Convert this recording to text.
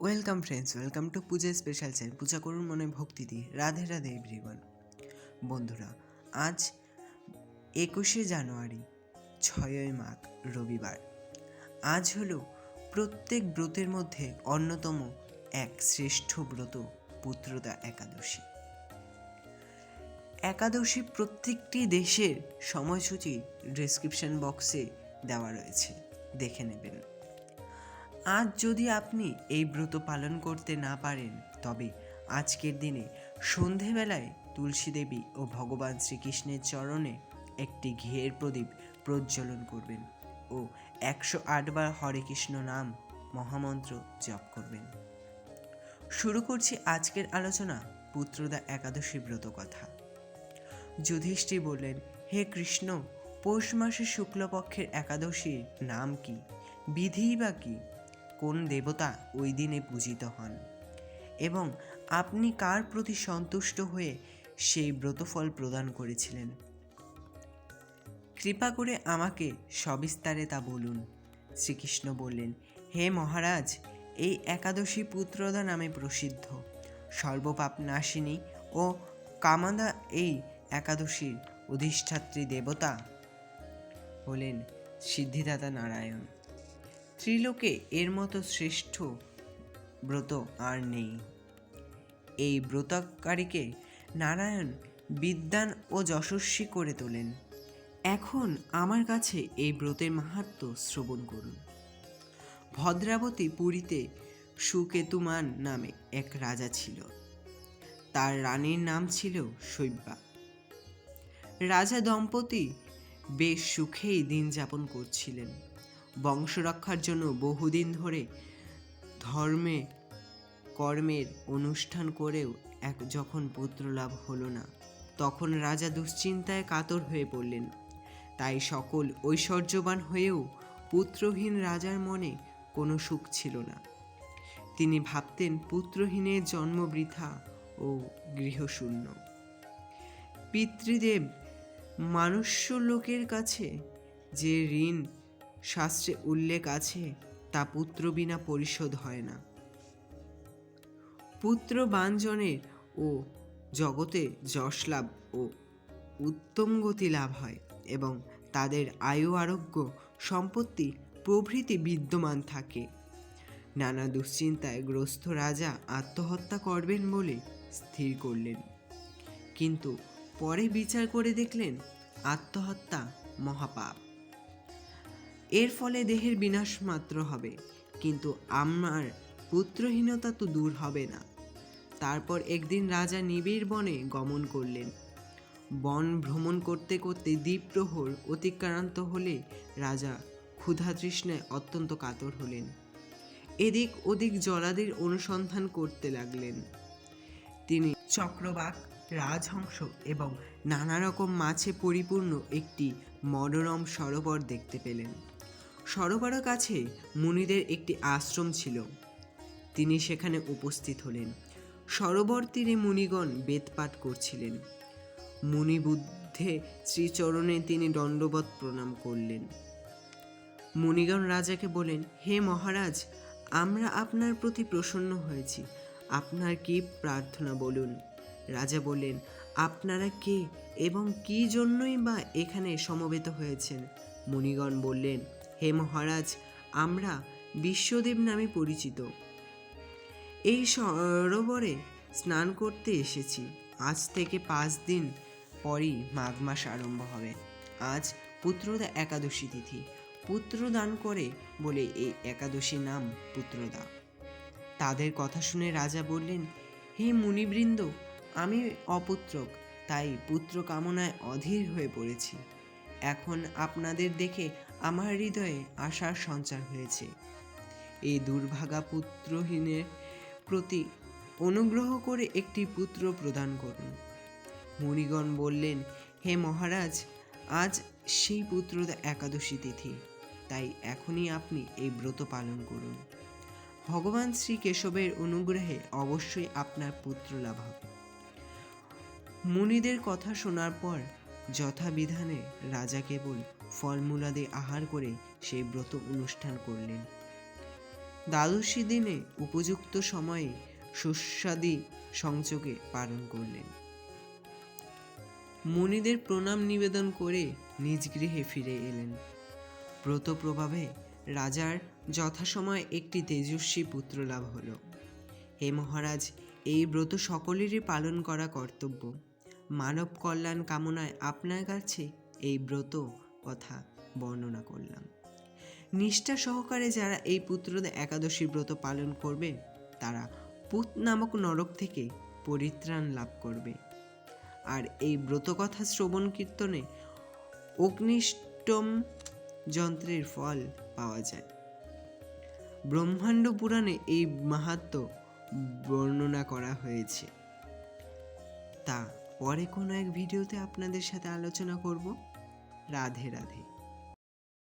Welcome friends welcome to Puja special channel পূজা করুন মনে ভক্তি দিয়ে। রাধে রাধে এভরিওয়ান বন্ধুরা, আজ একুশে জানুয়ারি, ছয়ই মাঘ, রবিবার। আজ হলো প্রত্যেক ব্রতের মধ্যে অন্যতম এক শ্রেষ্ঠ ব্রত পুত্রদা একাদশী। একাদশী প্রত্যেকটি দেশের সময়সূচি ডিসক্রিপশন বক্সে দেওয়া রয়েছে। দেখে নেবেন। আজ যদি আপনি এই ব্রত পালন করতে না পারেন, তবে আজকের দিনে সন্ধেবেলায় তুলসী দেবী ও ভগবান শ্রীকৃষ্ণের চরণে একটি ঘিয়ের প্রদীপ প্রজ্বলন করবেন ও একশো আটবার হরে কৃষ্ণ নাম মহামন্ত্র জপ করবেন। শুরু করছি আজকের আলোচনা পুত্রদা একাদশী ব্রত কথা। যুধিষ্ঠির বললেন, হে কৃষ্ণ, পৌষ মাসের শুক্লপক্ষের একাদশীর নাম কি? বিধিই বা কি? কোন দেবতা ওই দিনে পূজিত হন? এবং আপনি কার প্রতি সন্তুষ্ট হয়ে সেই ব্রতফল প্রদান করেছিলেন? কৃপা করে আমাকে সবিস্তারে তা বলুন। শ্রীকৃষ্ণ বললেন, হে মহারাজ, এই একাদশী পুত্রদা নামে প্রসিদ্ধ। সর্বপাপ নাশিনী ও কামাদা এই একাদশীর অধিষ্ঠাত্রী দেবতা? হলেন সিদ্ধিদাতা নারায়ণ। ত্রিলোকে এর মতো শ্রেষ্ঠ ব্রত আর নেই। এই ব্রতকারীকে নারায়ণ বিদ্যান ও যশস্বী করে তোলেন। এখন আমার কাছে এই ব্রতের মাহাত্ম শ্রবণ করুন। ভদ্রাবতী পুরীতে সুকেতুমান নামে এক রাজা ছিল। তার রানীর নাম ছিল শৈব্যা। রাজা দম্পতি বেশ সুখেই দিন যাপন করছিলেন। বংশ রক্ষার জন্য বহুদিন ধরে ধর্মে কর্মের অনুষ্ঠান করেও এক যখন পুত্র লাভ হলো না, তখন রাজা দুশ্চিন্তায় কাতর হয়ে পড়লেন। তাই সকল ঐশ্বর্যবান হয়েও পুত্রহীন রাজার মনে কোনো সুখ ছিল না। তিনি ভাবতেন পুত্রহীনের জন্ম বৃথা ও গৃহশূন্য। পিতৃদেব, মানুষ্য লোকের কাছে যে ঋণ শাস্ত্রে উল্লেখ আছে, তা পুত্র বিনা পরিশোধ হয় না। পুত্র বাঞ্জনের ও জগতে যশ লাভ ও উত্তম গতি লাভ হয় এবং তাদের আয়ু আরোগ্য সম্পত্তি প্রভৃতি বিদ্যমান থাকে। নানা দুশ্চিন্তায় গ্রস্ত রাজা আত্মহত্যা করবেন বলে স্থির করলেন। কিন্তু পরে বিচার করে দেখলেন, আত্মহত্যা মহাপাপ। এর ফলে দেহের বিনাশ মাত্র হবে। কিন্তু আমার পুত্রহীনতা তো দূর হবে না। তারপর একদিন রাজা নিবিড় বনে গমন করলেন। বন ভ্রমণ করতে করতে দ্বীপ্রহর অতিক্রান্ত হলে রাজা ক্ষুধা তৃষ্ণায় অত্যন্ত কাতর হলেন। এদিক ওদিক জলাদির অনুসন্ধান করতে লাগলেন। তিনি চক্রবাক, রাজহংস এবং নানা রকম মাছে পরিপূর্ণ একটি মনোরম সরোবর দেখতে পেলেন। সরোবরের কাছে মুনিদের একটি আশ্রম ছিল। তিনি সেখানে উপস্থিত হলেন। সরোবর তীরে মুনিগণ বেদপাঠ করছিলেন। মুনি বুদ্ধে শ্রীচরণে তিনি দণ্ডবত প্রণাম করলেন। মুনিগণ রাজাকে বলেন, হে মহারাজ, আমরা আপনার প্রতি প্রসন্ন হয়েছি। আপনার কি প্রার্থনা বলুন? রাজা বললেন, আপনারা কে এবং কি জন্যই বা এখানে সমবেত হয়েছেন? মুনিগণ বললেন হে মহারাজ, আমরা বিশ্বদেব নামে পরিচিত। এই সরোবরে স্নান করতে এসেছি। আজ থেকে পাঁচ দিন পরই মাঘ মাস আরম্ভ হবে। আজ পুত্রদা একাদশী তিথি। পুত্র দান করে বলে এই একাদশীর নাম পুত্রদা। তাদের কথা শুনে রাজা বললেন, হে মুনিবৃন্দ, আমি অপুত্রক, তাই পুত্র কামনায় অধীর হয়ে পড়েছি। এখন আপনাদের দেখে আমার হৃদয়ে আশার সঞ্চার হয়েছে। এই দুর্ভাগা পুত্রহীনের প্রতি অনুগ্রহ করে একটি পুত্র প্রদান করুন। মুনিগণ বললেন, হে মহারাজ, আজ সেই পুত্রদা একাদশী তিথি, তাই এখনই আপনি এই ব্রত পালন করুন। ভগবান শ্রী কেশবের অনুগ্রহে অবশ্যই আপনার পুত্র লাভ হবে। মুনিদের কথা শোনার পর যথাবিধানে রাজা কেবল ফলমূলাদি আহার করে সেই ব্রত অনুষ্ঠান করলেন। দ্বাদশী দিনে উপযুক্ত সময়ে শস্যাদি সংযোগে পালন করলেন। মুনিদের প্রণাম নিবেদন করে নিজ গৃহে ফিরে এলেন। ব্রত প্রভাবে রাজার যথাসময়ে একটি তেজস্বী পুত্র লাভ হলো। হে মহারাজ, এই ব্রত সকলেরই পালন করা কর্তব্য। মানব কল্যাণ কামনায় আপনার কাছে এই ব্রত কথা বর্ণনা করলাম। নিষ্ঠা সহকারে যারা এই পুত্র একাদশী ব্রত পালন করবে, তারা পুত নামক নরক থেকে পরিত্রাণ লাভ করবে। আর এই ব্রত কথা শ্রবণ কীর্তনে অগ্নিষ্টম যন্ত্রের ফল পাওয়া যায়। ব্রহ্মাণ্ড পুরাণে এই মাহাত্ম বর্ণনা করা হয়েছে। তা পরে কোনো এক ভিডিওতে আপনাদের সাথে আলোচনা করব। রাধে রাধে